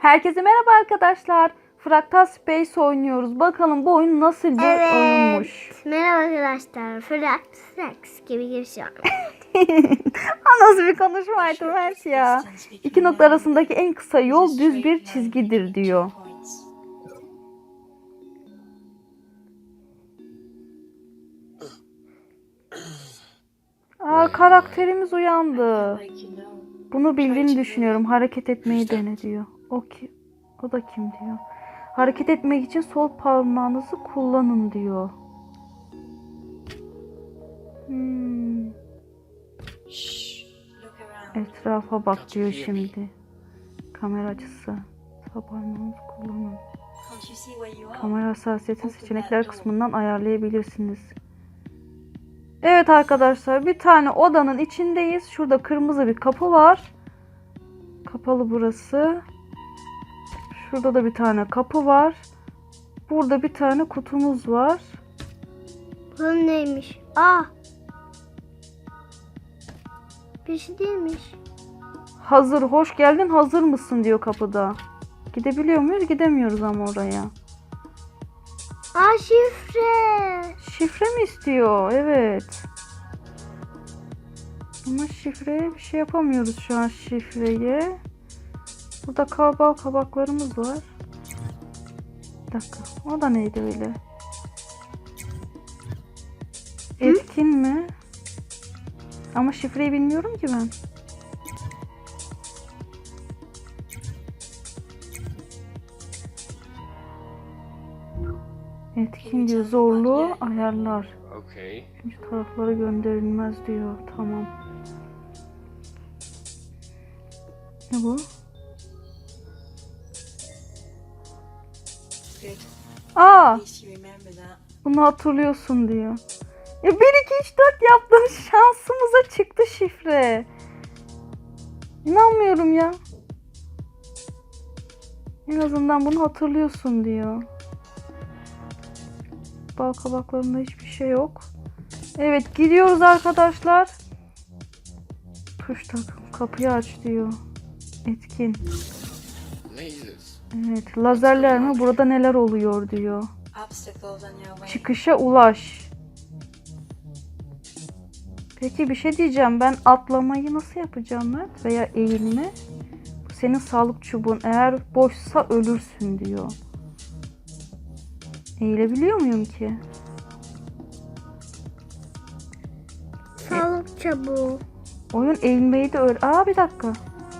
Herkese merhaba arkadaşlar. Fractal Space oynuyoruz. Bakalım bu oyun nasıl bir oyunmuş. Merhaba arkadaşlar. Fırat Sex gibi yaptım. Ha, nasıl bir konuşmaydı Mert ya. İki nokta arasındaki en kısa yol düz bir çizgidir diyor. Aa, karakterimiz uyandı. Bunu bildiğini düşünüyorum. Hareket etmeyi dene diyor. O ki o da kim diyor. Hareket etmek için sol parmağınızı kullanın diyor. Hmm, etrafa bak diyor şimdi. Kamera açısı. Sağ parmağınızı kullanın. Kamera hassasiyetini seçenekler kısmından ayarlayabilirsiniz. Evet arkadaşlar bir tane odanın içindeyiz. Şurada kırmızı bir kapı var. Kapalı burası. Şurada da bir tane kapı var. Burada bir tane kutumuz var. Bu neymiş? Aa. Bir şey değilmiş. Hazır, hoş geldin, hazır mısın diyor kapıda. Gidebiliyor muyuz? Gidemiyoruz ama oraya. Aa şifre. Şifre mi istiyor? Evet. Ama şifreye bir şey yapamıyoruz şu an şifreye. Burada kabal kabaklarımız var. Bir dakika. O da neydi öyle? Etkin mi? Ama şifreyi bilmiyorum ki ben. Etkin diyor. Zorluğu ayarlar. Okay. Şu taraflara gönderilmez diyor. Tamam. Ne bu? Aa, bunu hatırlıyorsun diyor. Ya 1 2 3 4 yaptım. Şansımıza çıktı şifre. İnanmıyorum ya. En azından bunu hatırlıyorsun diyor. Bal kabaklarında hiçbir şey yok. Evet gidiyoruz arkadaşlar. Tuş takım kapıyı aç diyor. Etkin. Lasers. Evet lazerler mi? Burada neler oluyor diyor. Çıkışa ulaş. Peki bir şey diyeceğim. Ben atlamayı nasıl yapacağım Mert? Veya eğilme? Bu senin sağlık çubuğun. Eğer boşsa ölürsün diyor. Eğilebiliyor muyum ki? Sağlık çabuğu. Oyun eğilmeyi de öğre... Aa bir dakika.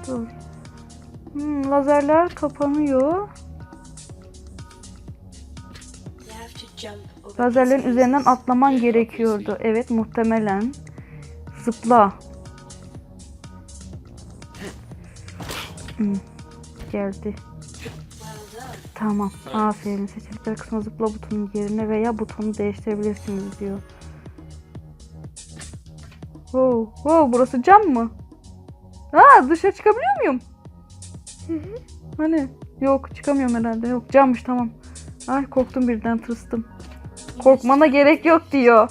Dur. Hmm, lazerler kapanıyor. Lazerlerin üzerinden atlaman gerekiyordu. Evet muhtemelen. Zıpla. Hmm, geldi. Tamam. Aferin. Seçenekler kısmına zıpla butonun yerine veya butonu değiştirebilirsiniz diyor. Wow, wow burası cam mı? Aa dışarı çıkabiliyor muyum? Hani? Yok çıkamıyorum herhalde. Yok cammış tamam. Ay korktum birden tırstım. Korkmana gerek yok diyor.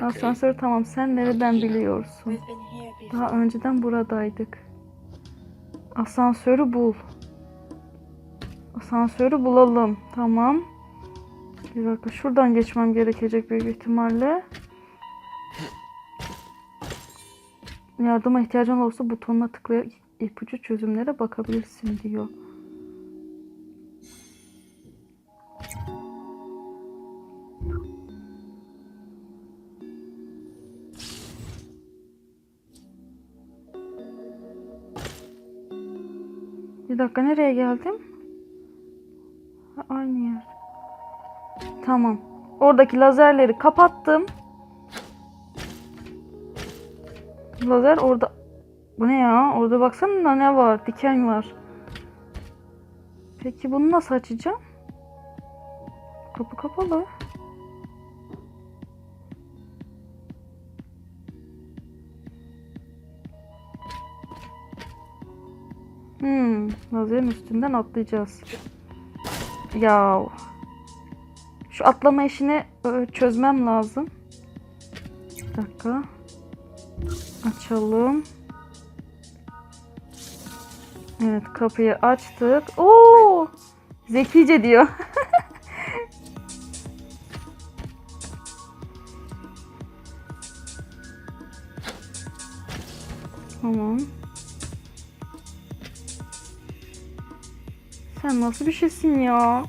Asansör tamam sen nereden biliyorsun? Daha önceden buradaydık. Asansörü bul. Asansörü bulalım. Tamam. Bir dakika şuradan geçmem gerekecek büyük ihtimalle. Yardıma ihtiyacın olursa butonuna tıklayarak ipucu çözümlere bakabilirsin diyor. Bir dakika nereye geldim? Aynı yer. Tamam. Oradaki lazerleri kapattım. Lazer orada. Bu ne ya? Orada baksana ne var? Diken var. Peki bunu nasıl açacağım? Kapı kapalı. Hmm, lazerin üstünden atlayacağız. Ya. Şu atlama işini e, çözmem lazım. Bir dakika. Açalım. Evet kapıyı açtık. Oo! Zekice diyor. tamam. Sen nasıl bir şeysin ya?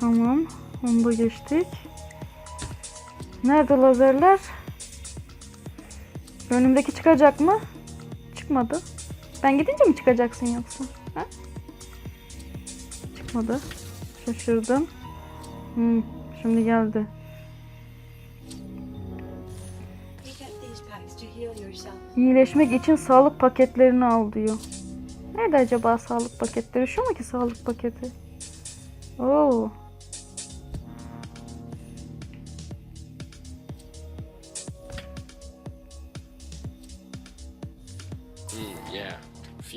Tamam. Onu da geçtik. Nerede lazerler? Önümdeki çıkacak mı? Çıkmadı. Ben gidince mi çıkacaksın yoksa? Ha? Çıkmadı. Şaşırdım. Hmm, şimdi geldi. İyileşmek için sağlık paketlerini al diyor. Nerede acaba sağlık paketleri? Şu mu ki sağlık paketi? Oo.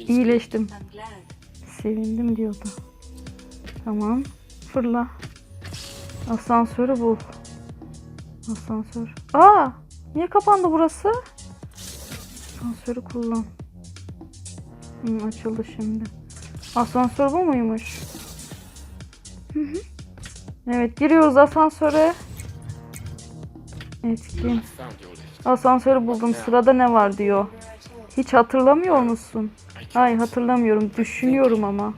İyileştim. Sevindim diyordu. Tamam. Fırla. Asansörü bul. Asansör. Aa! Niye kapandı burası? Asansörü kullan. Hı, açıldı şimdi. Asansör bu muymuş? Hı hı. Evet giriyoruz asansöre. Etkin. Asansörü buldum. Sırada ne var diyor. Hiç hatırlamıyor musun? Ay hatırlamıyorum. Düşünüyorum ama.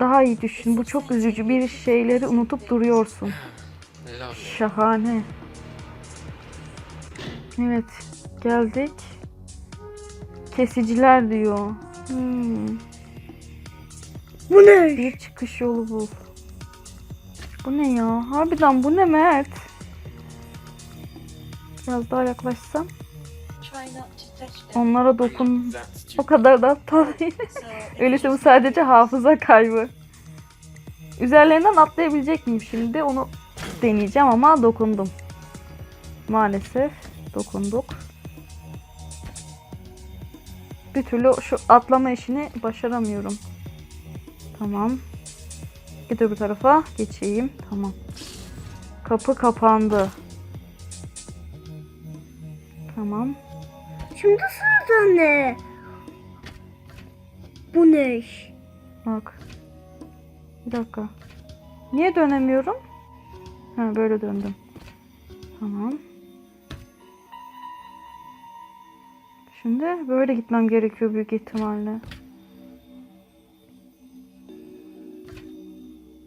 Daha iyi düşün. Bu çok üzücü. Bir şeyleri unutup duruyorsun. Şahane. Evet. Geldik. Kesiciler diyor. Hmm. Bu ne? Bir çıkış yolu bul. Bu ne ya? Harbiden bu ne Mert? Biraz daha yaklaşsam. Onlara dokun. O kadar da aptal değil. Öyleyse bu sadece hafıza kaybı. Üzerlerinden atlayabilecek miyim şimdi? Onu deneyeceğim ama dokundum. Maalesef dokunduk. Bir türlü şu atlama işini başaramıyorum. Tamam. Git öbür tarafa geçeyim. Tamam. Kapı kapandı. Tamam. Şimdi sırada ne? Bu ne? Bak. Bir dakika. Niye dönemiyorum? Ha böyle döndüm. Tamam. Şimdi böyle gitmem gerekiyor büyük ihtimalle.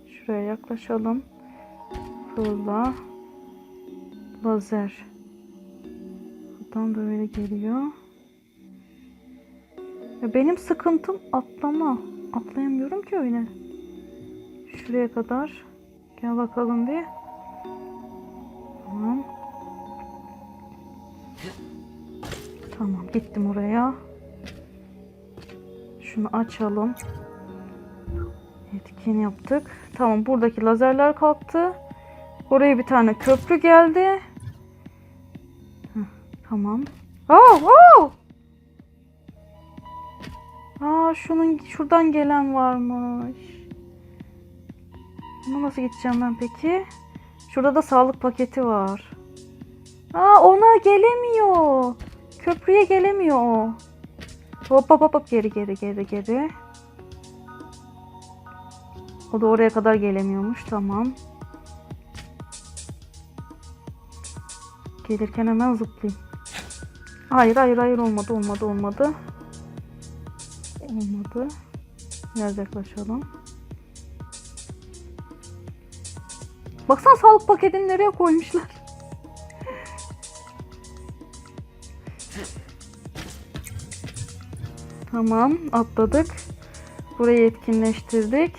Şuraya yaklaşalım. Fırla. Lazer. Buradan böyle geliyor. Ya benim sıkıntım atlama. Atlayamıyorum ki öyle. Şuraya kadar. Gel bakalım bir. Tamam. Tamam gittim oraya. Şunu açalım. Etkin yaptık. Tamam buradaki lazerler kalktı. Oraya bir tane köprü geldi. Tamam. Oh, oh! Aa şunun şuradan gelen varmış. Buna nasıl gideceğim ben peki? Şurada da sağlık paketi var. Aa ona gelemiyor. Köprüye gelemiyor o. Hop hop hop hop geri geri geri geri. O da oraya kadar gelemiyormuş. Tamam. Gelirken hemen zıplayayım. Hayır hayır hayır olmadı olmadı olmadı. Olmadı. Biraz yaklaşalım. Baksana sağlık paketini nereye koymuşlar. tamam atladık. Burayı etkinleştirdik.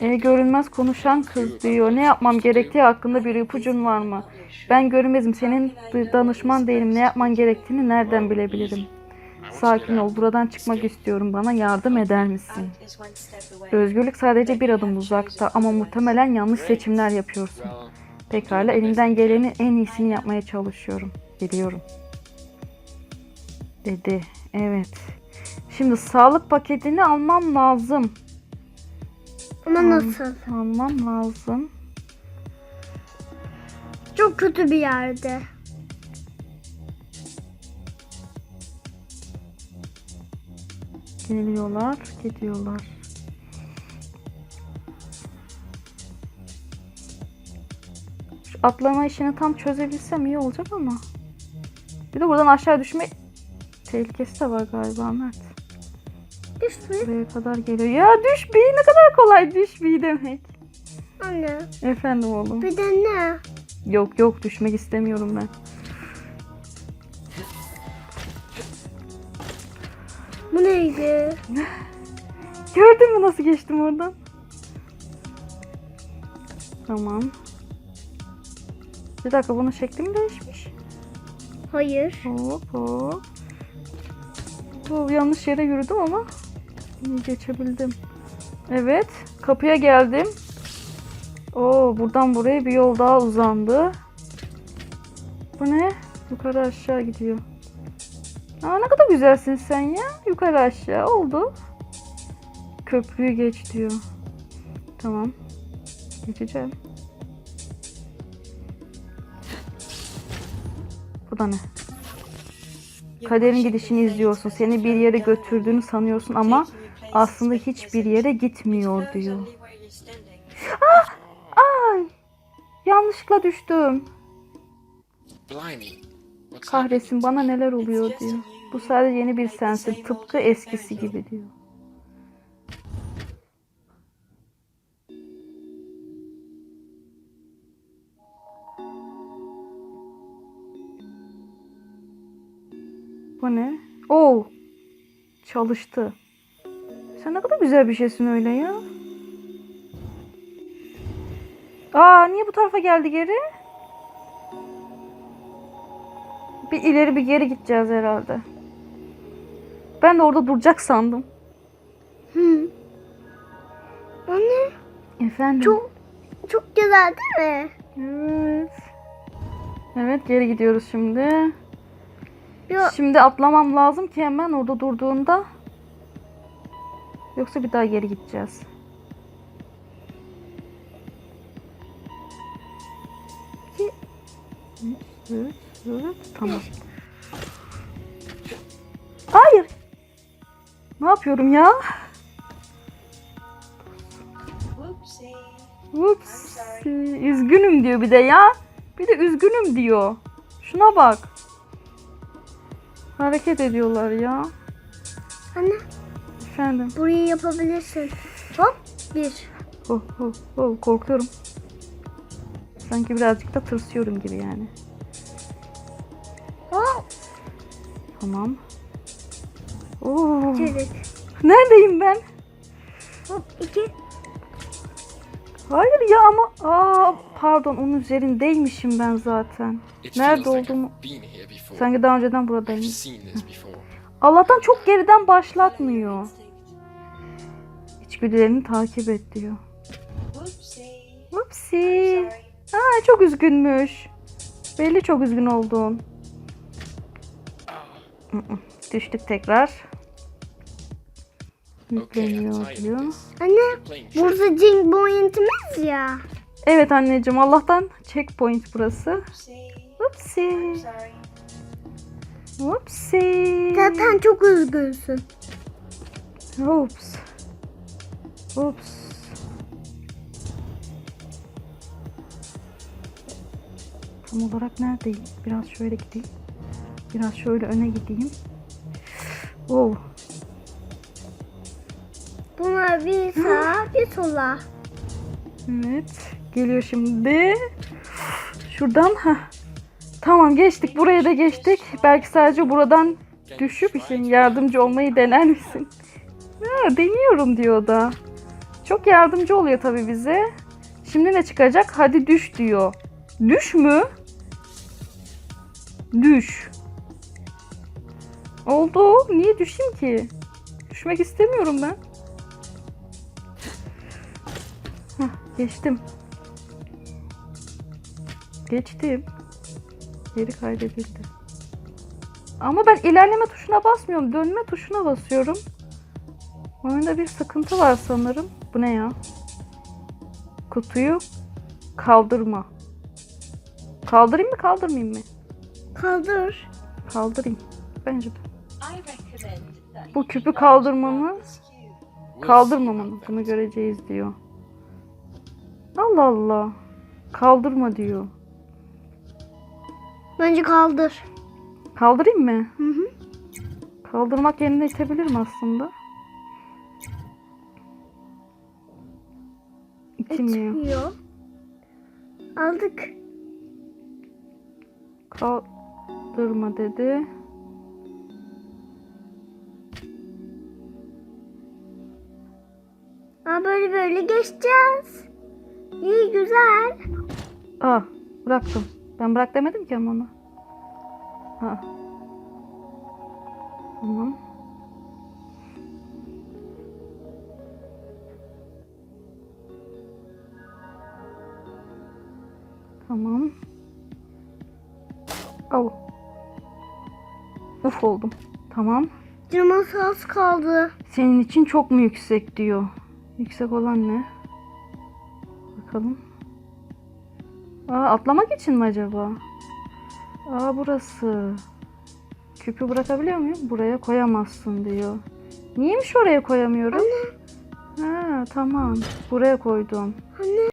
E, görünmez konuşan kız diyor. Ne yapmam gerektiği hakkında bir ipucun var mı? Ben görünmezim. Senin danışman değilim. Ne yapman gerektiğini nereden bilebilirim? Sakin ol. Buradan çıkmak istiyorum. Bana yardım eder misin? Özgürlük sadece bir adım uzakta ama muhtemelen yanlış seçimler yapıyorsun. Pekala elimden gelenin en iyisini yapmaya çalışıyorum. Biliyorum. Dedi. Evet. Şimdi sağlık paketini almam lazım. Ama nasıl? Almam lazım. Çok kötü bir yerde. Geliyorlar, gidiyorlar. Şu atlama işini tam çözebilsem iyi olacak ama. Bir de buradan aşağı düşme tehlikesi de var galiba Mert. Düşme. Buraya kadar geliyor. Ya düş bir ne kadar kolay düş bir demek. Anne. Efendim oğlum. Bir de ne? Yok yok düşmek istemiyorum ben. Bu neydi? Gördün mü nasıl geçtim oradan? Tamam. Bir dakika bunun şekli mi değişmiş? Hayır. Hop hop. Bu yanlış yere yürüdüm ama geçebildim. Evet. Kapıya geldim. Oo buradan buraya bir yol daha uzandı. Bu ne? Yukarı aşağı gidiyor. Aa ne kadar güzelsin sen ya. Yukarı aşağı oldu. Köprüyü geç diyor. Tamam. Geçeceğim. Bu da ne? Kaderin gidişini izliyorsun. Seni bir yere götürdüğünü sanıyorsun ama aslında hiçbir yere gitmiyor diyor. Ay! Yanlışlıkla düştüm. Kahretsin bana neler oluyor diyor. Bu sadece yeni bir sensin. Tıpkı eskisi gibi diyor. Bu ne? Oo! Çalıştı. Sen ne kadar güzel bir şeysin öyle ya. Aa niye bu tarafa geldi geri? Bir ileri bir geri gideceğiz herhalde. Ben de orada duracak sandım. Hı. Anne. Efendim? Çok çok güzel değil mi? Evet. Evet geri gidiyoruz şimdi. Ya, Şimdi atlamam lazım ki hemen orada durduğunda. Yoksa bir daha geri gideceğiz. Tamam. Hayır. Ne yapıyorum ya? Ups. Üzgünüm diyor bir de ya. Bir de üzgünüm diyor. Şuna bak. Hareket ediyorlar ya. anne Efendim. burayı yapabilirsin. Hop bir. Oh, oh, oh, korkuyorum. Sanki birazcık da tırsıyorum gibi yani. Tamam. Oo. çelik. Neredeyim ben? Hop iki. Hayır ya ama aa pardon onun üzerindeymişim ben zaten. It Nerede olduğumu sanki daha önceden buradayım. Allah'tan çok geriden başlatmıyor. İçgüdülerini takip et diyor. Whoopsie. Upsi. Aa çok üzgünmüş. Belli çok üzgün oldun. Düştük tekrar. Yükleniyor diyor. Anne burada Boyent'imiz ya. Evet anneciğim Allah'tan checkpoint burası. Upsi. Upsi. Zaten çok üzgünsün. Ups. Ups. Tam olarak neredeyim? Biraz şöyle gideyim. Biraz şöyle öne gideyim. Oh. Bunlar bir sağa bir sola. Evet. Geliyor şimdi. Şuradan. ha. Tamam geçtik. Buraya da geçtik. Belki sadece buradan düşüp için yardımcı olmayı dener misin? Ha, deniyorum diyor da. Çok yardımcı oluyor tabii bize. Şimdi ne çıkacak? Hadi düş diyor. Düş mü? Düş. Oldu. Niye düşeyim ki? Düşmek istemiyorum ben. Hah, geçtim. Geçtim. Geri kaydedildi. Ama ben ilerleme tuşuna basmıyorum. Dönme tuşuna basıyorum. Oyunda bir sıkıntı var sanırım. Bu ne ya? Kutuyu kaldırma. Kaldırayım mı kaldırmayayım mı? Kaldır. Kaldırayım. Bence de. Bu küpü kaldırmamı, This cube. We'll see kaldırmamanı about bunu göreceğiz diyor. Allah Allah. Kaldırma diyor. Bence kaldır. Kaldırayım mı? Hı hı. Kaldırmak yerine itebilirim aslında. İtmiyor. Etmiyor. Aldık. Kaldırma dedi. Aa, böyle böyle geçeceğiz. İyi güzel. Aa bıraktım. Ben bırak demedim ki ama ona. Ha. Tamam. Tamam. Au. Uf oldum. Tamam. Canımın az kaldı. Senin için çok mu yüksek diyor. Yüksek olan ne? Bakalım. Aa, atlamak için mi acaba? Aa burası. Küpü bırakabiliyor muyum? Buraya koyamazsın diyor. Niyemiş oraya koyamıyorum? Ha tamam. Buraya koydum. Anne.